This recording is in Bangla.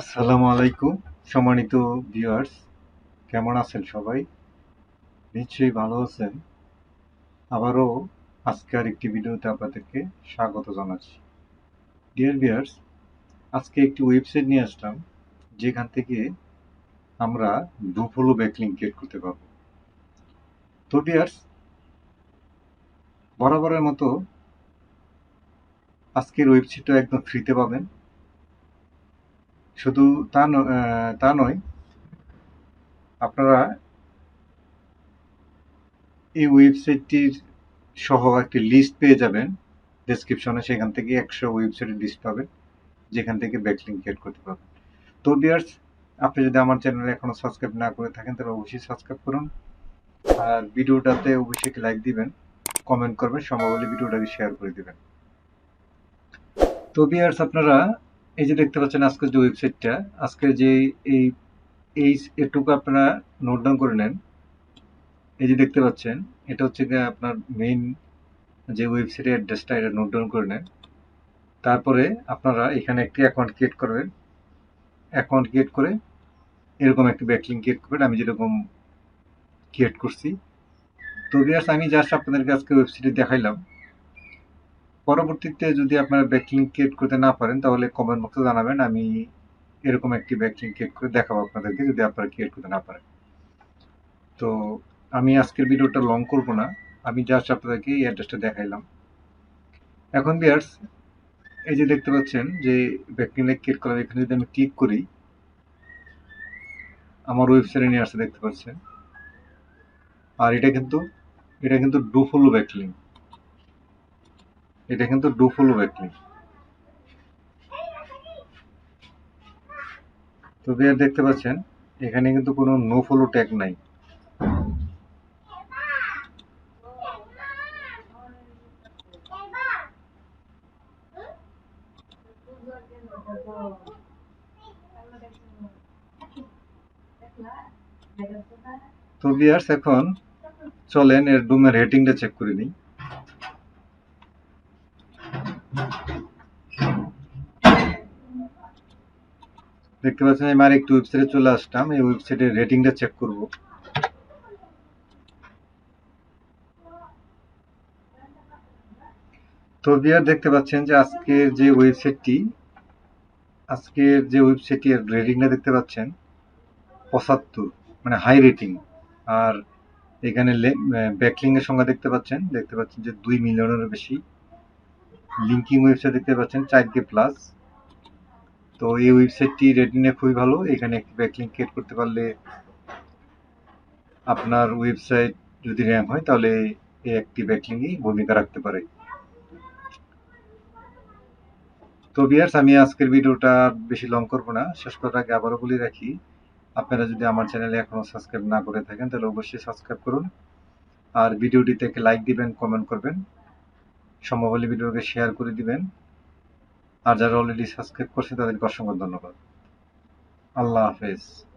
আসসালামু আলাইকুম, সম্মানিত ভিউয়ার্স কেমন আছেন সবাই? নিশ্চয়ই ভালো আছেন। আবারও আজকের একটি ভিডিওতে আপনাদেরকে স্বাগত জানাচ্ছি। ডিয়ার ভিউয়ার্স আজকে একটি ওয়েবসাইট নিয়ে আসলাম, যেখান থেকে আমরা দুফলো ব্যাকলিং ক্রিয়েট করতে পারব। তো ডিয়ার্স বরাবরের মতো আজকের ওয়েবসাইটটা একদম ফ্রিতে পাবেন। শুধু তা তা নয়, আপনারা এই ওয়েবসাইটটির সহ একটি লিস্ট পেয়ে যাবেন। ডেসক্রিপশনে সেখান থেকে একশো ওয়েবসাইটের লিস্ট পাবেন, যেখান থেকে ব্যাকলিং ক্রিয়েট করতে পারবেন। তো বিয়ার্স আপনি যদি আমার চ্যানেলে এখনও সাবস্ক্রাইব না করে থাকেন, তাহলে অবশ্যই সাবস্ক্রাইব করুন। আর ভিডিওটাতে অবশ্যই লাইক দিবেন কমেন্ট করবেন সম্ভব হলে ভিডিওটাকে শেয়ার করে দিবেন। তো বিয়ার্স আপনারা এই যে দেখতে পাচ্ছেন আজকের যে ওয়েবসাইটটা, আজকে যে এই এই এটুকু আপনারা নোট ডাউন করে নেন। এই যে দেখতে পাচ্ছেন, এটা হচ্ছে গিয়ে আপনার মেইন যে ওয়েবসাইটের অ্যাড্রেসটা এটা নোট ডাউন করে নেন। তারপরে আপনারা এখানে একটি অ্যাকাউন্ট ক্রিয়েট করবেন। অ্যাকাউন্ট ক্রিয়েট করে এরকম একটি ব্যাকলিং ক্রিয়েট করবেন। আমি যেরকম ক্রিয়েট করছি। তো আমি জাস্ট আপনাদেরকে আজকে ওয়েবসাইটে দেখাইলাম। পরবর্তীতে যদি আপনারা ব্যাকলিং ক্রিয়েট করতে না পারেন, তাহলে কমেন্ট বক্সে জানাবেন, আমি এরকম একটি ব্যাকলিং ক্রিয়েট করে দেখাবো আপনাদেরকে যদি আপনারা ক্রিয়েট করতে না পারেন। তো আমি আজকের ভিডিওটা লং করব না, আমি জাস্ট আপনাদেরকে এই অ্যাড্রেসটা দেখাইলাম। এখন বিয়ার্স এই যে দেখতে পাচ্ছেন যে ব্যাকলিং ক্রিয়েট করার এখানে যদি আমি ক্লিক করি, আমার ওয়েবসাইটে নিয়ে আসতে দেখতে পাচ্ছেন। আর এটা কিন্তু এটা কিন্তু ডু ফলো ব্যাকলিং এটা কিন্তু ডু ফলো ব্যাকলিং তো বিয়ার দেখতে পাচ্ছেন, এখানে কিন্তু কোনো নো ফলো ট্যাগ নাই। তো বিয়ার্স, এখন চলেন এর ডুমের রেটিংটা চেক করে নিই। দেখতে পাচ্ছেন, আমি আর একটু ওয়েবসাইটে চলে আসলাম। এই ওয়েবসাইটের রেটিংটা চেক করব। তো বিয়ার দেখতে পাচ্ছেন যে আজকের যে ওয়েবসাইটটি আজকের যে ওয়েবসাইটটি রেটিংটা দেখতে পাচ্ছেন, পঁচাত্তর মানে হাই রেটিং আর এখানে ব্যাকলিং এর সংখ্যা দেখতে পাচ্ছেন দেখতে পাচ্ছেন যে দুই মিলিয়নের বেশি। লিঙ্কিং ওয়েবসাইট দেখতে পাচ্ছেন, চার কে প্লাস তো এই ওয়েবসাইটটি রেটিংয়ে খুবই ভালো। এখানে একটি ব্যাকলিং ক্রিয়েট করতে পারলে আপনার ওয়েবসাইট যদি র্যাঙ্ক হয়, তাহলে এই একটি ব্যাকলিংই ভূমিকা রাখতে পারে। তো বিয়ার্স আমি আজকের ভিডিওটা বেশি লং করব না। শেষ করার আগে আবারও বলে রাখি, আপনারা যদি আমার চ্যানেলে এখনও সাবস্ক্রাইব না করে থাকেন, তাহলে অবশ্যই সাবস্ক্রাইব করুন। আর ভিডিওটিতে লাইক দিবেন কমেন্ট করবেন। সম্ভব হলে ভিডিওকে শেয়ার করে দিবেন। আর যারা অলরেডি সাবস্ক্রাইব করছে, তাদেরকে অসংখ্য ধন্যবাদ। আল্লাহ হাফেজ।